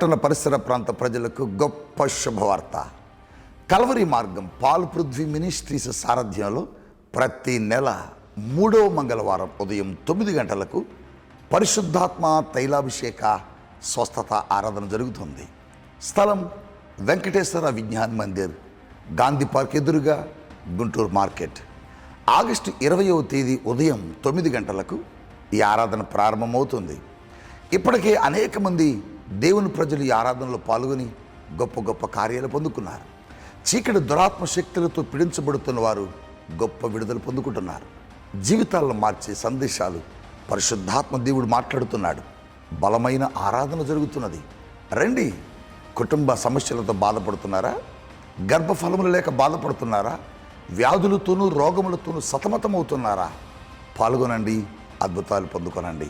పట్టణ పరిసర ప్రాంత ప్రజలకు గొప్ప శుభవార్త. కలవరి మార్గం పాలు పృథ్వీ మినిస్ట్రీస్ సారథ్యంలో ప్రతి నెల మూడవ మంగళవారం ఉదయం తొమ్మిది గంటలకు పరిశుద్ధాత్మ తైలాభిషేక స్వస్థత ఆరాధన జరుగుతుంది. స్థలం వెంకటేశ్వర విజ్ఞాన్ మందిర్ గాంధీ పార్క్ ఎదురుగా గుంటూరు మార్కెట్. ఆగస్టు ఇరవయవ తేదీ ఉదయం తొమ్మిది గంటలకు ఈ ఆరాధన ప్రారంభమవుతుంది. ఇప్పటికే అనేక మంది దేవుని ప్రజలు ఈ ఆరాధనలో పాల్గొని గొప్ప గొప్ప కార్యాలు పొందుకున్నారు. చీకటి దురాత్మ శక్తులతో పీడించబడుతున్న వారు గొప్ప విడుదల పొందుకుంటున్నారు. జీవితాలను మార్చే సందేశాలు పరిశుద్ధాత్మ దేవుడు మాట్లాడుతున్నాడు. బలమైన ఆరాధన జరుగుతున్నది. రండి కుటుంబ సమస్యలతో బాధపడుతున్నారా? గర్భఫలములు లేక బాధపడుతున్నారా? వ్యాధులతోనూ రోగములతోనూ సతమతమవుతున్నారా? పాల్గొనండి అద్భుతాలు పొందుకొనండి.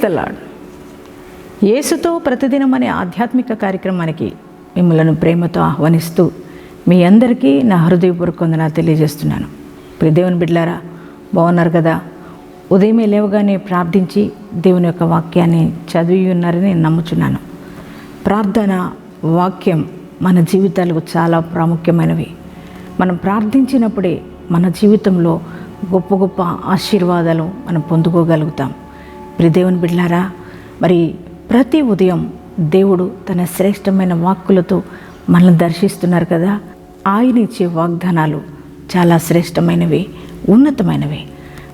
ప్రైస్ ద లాడ్ యేసుతో ప్రతిదినం అనే ఆధ్యాత్మిక కార్యక్రమానికి మిమ్మలను ప్రేమతో ఆహ్వానిస్తూ మీ అందరికీ నా హృదయపూర్వక వందన తెలియజేస్తున్నాను. ప్రిదేవుని బిడ్లారా బాగున్నారు కదా? ఉదయమే లేవగానే ప్రార్థించి దేవుని యొక్క వాక్యాన్ని చదివి ఉన్నారని నేను నమ్ముచున్నాను. ప్రార్థన వాక్యం మన జీవితాలకు చాలా ప్రాముఖ్యమైనవి. మనం ప్రార్థించినప్పుడే మన జీవితంలో గొప్ప గొప్ప ఆశీర్వాదాలు మనం పొందుకోగలుగుతాం. ప్రియ దేవుని బిడ్లారా మరి ప్రతి ఉదయం దేవుడు తన శ్రేష్టమైన వాక్కులతో మనల్ని దర్శిస్తున్నారు కదా. ఆయన ఇచ్చే వాగ్దానాలు చాలా శ్రేష్టమైనవి ఉన్నతమైనవి.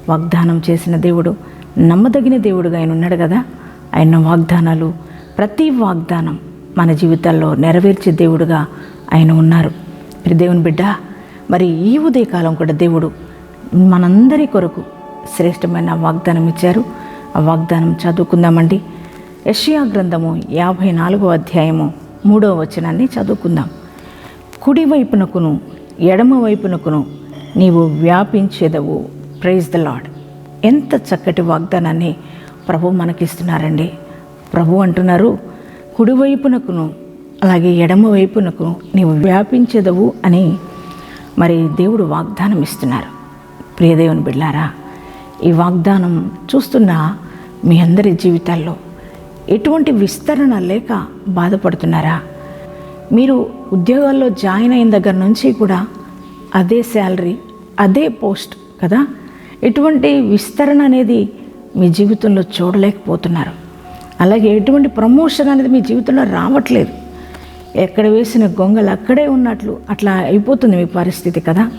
వాగ్దానం చేసిన దేవుడు నమ్మదగిన దేవుడుగా ఆయన ఉన్నాడు కదా. ఆయన వాగ్దానాలు ప్రతి వాగ్దానం మన జీవితాల్లో నెరవేర్చే దేవుడుగా ఆయన ఉన్నారు. ప్రియ దేవుని బిడ్డ మరి ఈ ఉదయకాలం కూడా దేవుడు మనందరి కొరకు శ్రేష్టమైన వాగ్దానం ఇచ్చారు. ఆ వాగ్దానం చదువుకుందామండి. యషియా గ్రంథము యాభై నాలుగో అధ్యాయము మూడవ వచనాన్ని చదువుకుందాం. కుడివైపునకును ఎడమ వైపునకును నీవు వ్యాపించేదవు. ప్రైజ్ ద లాడ్ ఎంత చక్కటి వాగ్దానాన్ని ప్రభు మనకిస్తున్నారండి. ప్రభు అంటున్నారు కుడివైపునకును అలాగే ఎడమ వైపునకు నీవు వ్యాపించేదవు అని మరి దేవుడు వాగ్దానం ఇస్తున్నారు ప్రియదేవుని బిడ్లారా ఈ వాగ్దానం చూస్తున్న మీ అందరి జీవితాల్లో ఎటువంటి విస్తరణ లేక బాధపడుతున్నారా? మీరు ఉద్యోగాల్లో జాయిన్ అయిన దగ్గర నుంచి కూడా అదే శాలరీ అదే పోస్ట్ కదా? ఎటువంటి విస్తరణ అనేది మీ జీవితంలో చూడలేకపోతున్నారు. అలాగే ఎటువంటి ప్రమోషన్ అనేది మీ జీవితంలో రావట్లేదు. ఎక్కడ వేసిన గొంగలు అక్కడే ఉన్నట్లు అట్లా అయిపోతుంది మీ పరిస్థితి కదా?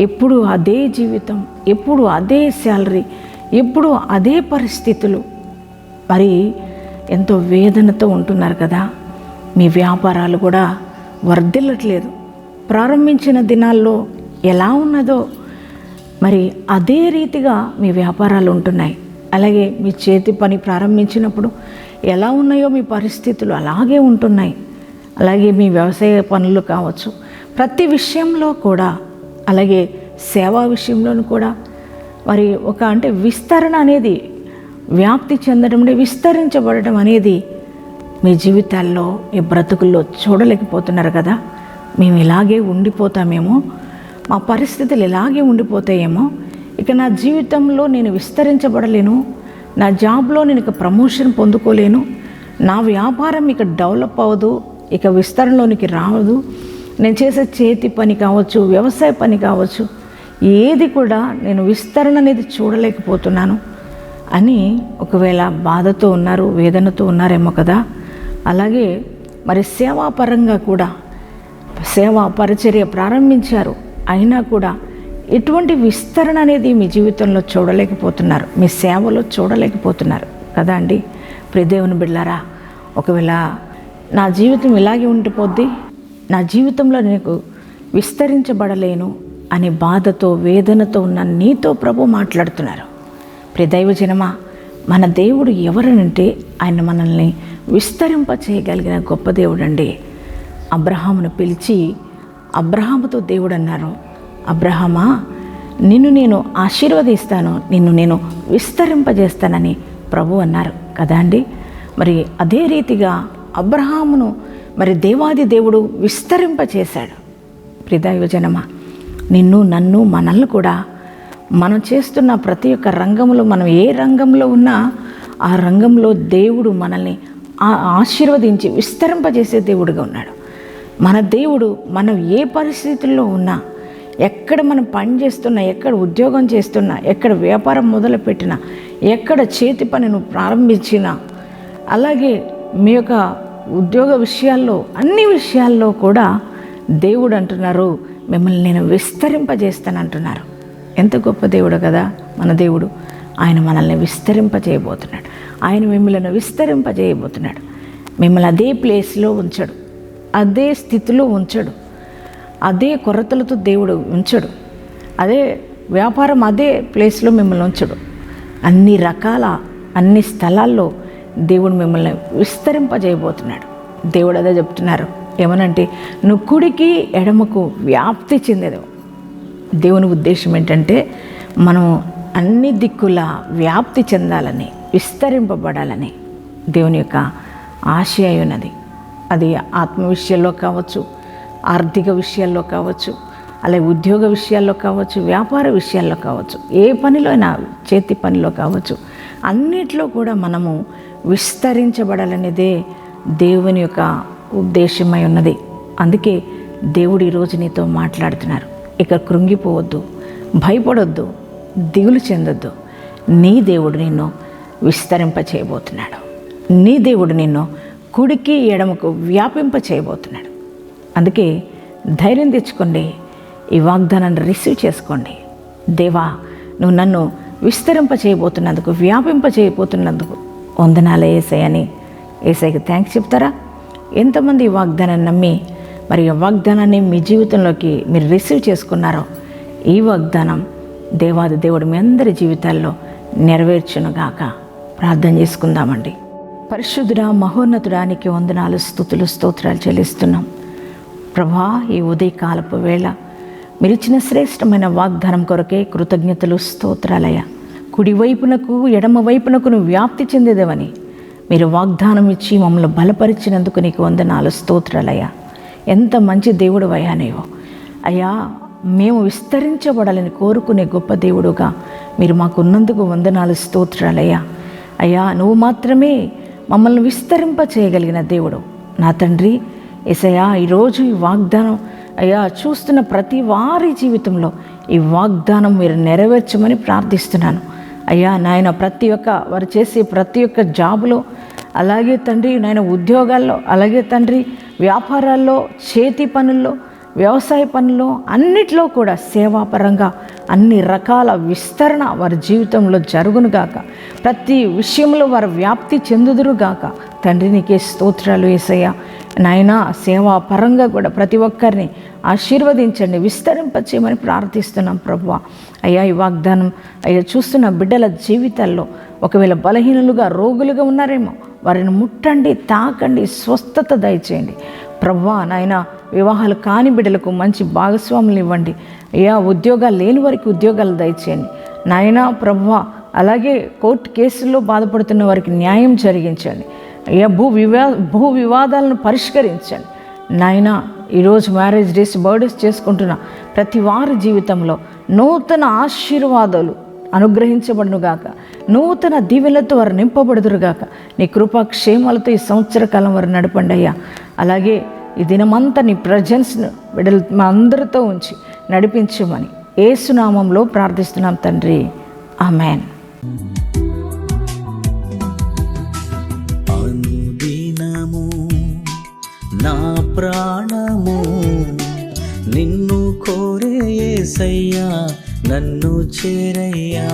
ఎప్పుడు అదే జీవితం ఎప్పుడు అదే శాలరీ ఇప్పుడు అదే పరిస్థితులు. మరి ఎంతో వేదనతో ఉంటున్నారు కదా. మీ వ్యాపారాలు కూడా వర్ధిల్లట్లేదు. ప్రారంభించిన దినాల్లో ఎలా ఉన్నదో మరి అదే రీతిగా మీ వ్యాపారాలు ఉంటున్నాయి. అలాగే మీ చేతి పని ప్రారంభించినప్పుడు ఎలా ఉన్నాయో మీ పరిస్థితులు అలాగే ఉంటున్నాయి. అలాగే మీ వ్యవసాయ పనులు కావచ్చు. ప్రతి విషయంలో కూడా అలాగే సేవా విషయంలోనూ కూడా మరి ఒక అంటే విస్తరణ అనేది వ్యాప్తి చెందడం అంటే విస్తరించబడడం అనేది మీ జీవితాల్లో మీ బ్రతుకుల్లో చూడలేకపోతున్నారు కదా. మేము ఇలాగే ఉండిపోతామేమో మా పరిస్థితులు ఇలాగే ఉండిపోతాయేమో ఇక నా జీవితంలో నేను విస్తరించబడలేను నా జాబ్లో నేను ఇక ప్రమోషన్ పొందుకోలేను నా వ్యాపారం ఇక డెవలప్ అవ్వదు ఇక విస్తరణలోనికి రావదు నేను చేసే చేతి పని కావచ్చు వ్యవసాయ పని కావచ్చు ఏది కూడా నేను విస్తరణ అనేది చూడలేకపోతున్నాను అని ఒకవేళ బాధతో ఉన్నారు వేదనతో ఉన్నారేమో కదా. అలాగే మరి సేవాపరంగా కూడా సేవా పరిచర్య ప్రారంభించారు. అయినా కూడా ఎటువంటి విస్తరణ అనేది మీ జీవితంలో చూడలేకపోతున్నారు. మీ సేవలో చూడలేకపోతున్నారు. కదా అండి? ప్రిదేవుని బిళ్ళారా ఒకవేళ నా జీవితం ఇలాగే ఉండిపోద్ది నా జీవితంలో నీకు విస్తరించబడలేను అనే బాధతో వేదనతో ఉన్న నీతో ప్రభు మాట్లాడుతున్నారు. ప్రిదైవజనమా మన దేవుడు ఎవరనంటే ఆయన మనల్ని విస్తరింప చేయగలిగిన గొప్ప దేవుడు అండి అబ్రహామును పిలిచి అబ్రహాముతో దేవుడు అన్నారు అబ్రహమా నిన్ను నేను ఆశీర్వదిస్తాను నిన్ను నేను విస్తరింపజేస్తానని ప్రభు అన్నారు కదా అండి? మరి అదే రీతిగా అబ్రహామును మరి దేవాది దేవుడు విస్తరింపచేశాడు ప్రిదయోజనమా నిన్ను నన్ను మనల్ని కూడా మనం చేస్తున్న ప్రతి ఒక్క రంగంలో మనం ఏ రంగంలో ఉన్నా ఆ రంగంలో దేవుడు మనల్ని ఆశీర్వదించి విస్తరింపజేసే దేవుడుగా ఉన్నాడు. మన దేవుడు మనం ఏ పరిస్థితుల్లో ఉన్నా ఎక్కడ మనం పని చేస్తున్నా ఎక్కడ ఉద్యోగం చేస్తున్నా ఎక్కడ వ్యాపారం మొదలుపెట్టినా ఎక్కడ చేతి పనిను ప్రారంభించినా అలాగే మీ యొక్క ఉద్యోగ విషయాల్లో అన్ని విషయాల్లో కూడా దేవుడు అంటున్నారు. మిమ్మల్ని నేను విస్తరింపజేస్తాను అంటున్నారు ఎంత గొప్ప దేవుడు కదా మన దేవుడు. ఆయన మనల్ని విస్తరింపజేయబోతున్నాడు. ఆయన మిమ్మల్ని విస్తరింపజేయబోతున్నాడు. మిమ్మల్ని అదే ప్లేస్లో ఉంచడు. అదే స్థితిలో ఉంచడు. అదే కొరతలతో దేవుడు ఉంచడు. అదే వ్యాపారం అదే ప్లేస్లో మిమ్మల్ని ఉంచడు. అన్ని రకాల అన్ని స్థలాల్లో దేవుడు మిమ్మల్ని విస్తరింపజేయబోతున్నాడు. దేవుడు అదే చెప్తున్నారు. ఏమనంటే నువ్వు కుడికి ఎడమకు వ్యాప్తి చెందేది. దేవుని ఉద్దేశం ఏంటంటే మనం అన్ని దిక్కుల వ్యాప్తి చెందాలని విస్తరింపబడాలని దేవుని యొక్క ఆశయ ఉన్నది. అది ఆత్మ విషయాల్లో కావచ్చు ఆర్థిక విషయాల్లో కావచ్చు అలాగే ఉద్యోగ విషయాల్లో కావచ్చు వ్యాపార విషయాల్లో కావచ్చు ఏ పనిలో అయినా చేతి పనిలో కావచ్చు అన్నిట్లో కూడా మనము విస్తరించబడాలనేదే దేవుని యొక్క ఉద్దేశమై ఉన్నది. అందుకే దేవుడు ఈరోజు నీతో మాట్లాడుతున్నారు. ఇక కృంగిపోవద్దు భయపడొద్దు దిగులు చెందొద్దు. నీ దేవుడు నిన్ను విస్తరింప చేయబోతున్నాడు నీ దేవుడు నిన్ను కుడికి ఎడమకు వ్యాపింప చేయబోతున్నాడు అందుకే ధైర్యం తెచ్చుకోండి ఈ వాగ్దానాన్ని రిసీవ్ చేసుకోండి. దేవా నువ్వు నన్ను విస్తరింప చేయబోతున్నందుకు వ్యాపింప చేయబోతున్నందుకు వందనాలే అని. ఏసైకి థ్యాంక్స్ చెప్తారా? ఎంతమంది ఈ వాగ్దానాన్ని నమ్మి మరి ఈ వాగ్దానాన్ని మీ జీవితంలోకి మీరు రిసీవ్ చేసుకున్నారో ఈ వాగ్దానం దేవాది దేవుడు మీ అందరి జీవితాల్లో నెరవేర్చునుగాక. ప్రార్థన చేసుకుందామండి. పరిశుద్ధుడా మహోన్నతుడానికి వందనాలు స్థుతులు స్తోత్రాలు చెల్లిస్తున్నాం. ప్రభా ఈ ఉదయకాలపు వేళ మీరిచ్చిన శ్రేష్టమైన వాగ్దానం కొరకే కృతజ్ఞతలు స్తోత్రాలయ కుడివైపునకు ఎడమ వైపునకు వ్యాప్తి చెందేదేవని మీరు వాగ్దానం ఇచ్చి మమ్మల్ని బలపరిచినందుకు నీకు వందనాలు స్తోత్రాలయ్యా. ఎంత మంచి దేవుడు అయ్యా నీవు. అయ్యా మేము విస్తరించబడాలని కోరుకునే గొప్ప దేవుడుగా మీరు మాకున్నందుకు వందనాలు స్తోత్రాలయ్యా. అయ్యా నువ్వు మాత్రమే మమ్మల్ని విస్తరింప చేయగలిగిన దేవుడు. నా తండ్రి ఎసయా ఈరోజు ఈ వాగ్దానం అయ్యా చూస్తున్న ప్రతి వారి జీవితంలో ఈ వాగ్దానం మీరు నెరవేర్చమని ప్రార్థిస్తున్నాను. అయ్యా నాయన ప్రతి ఒక్క వారు చేసే ప్రతి ఒక్క జాబులో అలాగే తండ్రి నాయన ఉద్యోగాల్లో అలాగే తండ్రి వ్యాపారాల్లో చేతి పనుల్లో వ్యవసాయ పనుల్లో అన్నిట్లో కూడా సేవాపరంగా అన్ని రకాల విస్తరణ వారి జీవితంలో జరుగునుగాక. ప్రతి విషయంలో వారు వ్యాప్తి చెందుదురుగాక. తండ్రి నీకే స్తోత్రాలు ఏసయ్య. నాయన సేవా పరంగా కూడా ప్రతి ఒక్కరిని ఆశీర్వదించండి విస్తరింపచేయమని ప్రార్థిస్తున్నాం ప్రభు అయ్యా ఈ వాగ్దానం అయ్యా చూస్తున్న బిడ్డల జీవితాల్లో ఒకవేళ బలహీనులుగా రోగులుగా ఉన్నారేమో వారిని ముట్టండి తాకండి స్వస్థత దయచేయండి. ప్రవ్వా నాయన వివాహాలు కాని బిడ్డలకు మంచి భాగస్వాములు ఇవ్వండి. అయ్యా ఉద్యోగాలు లేని వారికి ఉద్యోగాలు దయచేయండి. నాయన ప్రవ్వా అలాగే కోర్టు కేసుల్లో బాధపడుతున్న వారికి న్యాయం జరిగించండి. భూ వివా భూ వివాదాలను పరిష్కరించండి. నాయన ఈరోజు మ్యారేజ్ డేస్ బర్త్డేస్ చేసుకుంటున్న ప్రతి వారి జీవితంలో నూతన ఆశీర్వాదాలు అనుగ్రహించబడునుగాక. నూతన దీవెలతో వారు నింపబడుదురుగాక. నీ కృపా క్షేమాలతో ఈ సంవత్సర కాలం వారు నడపండి అయ్యా. అలాగే ఈ దినమంతా నీ ప్రజెన్స్ను విడల్ మా అందరితో ఉంచి నడిపించమని ఏసునామంలో ప్రార్థిస్తున్నాం తండ్రి. ఆమెన్. నిన్ను నన్ను చేరయ్యా.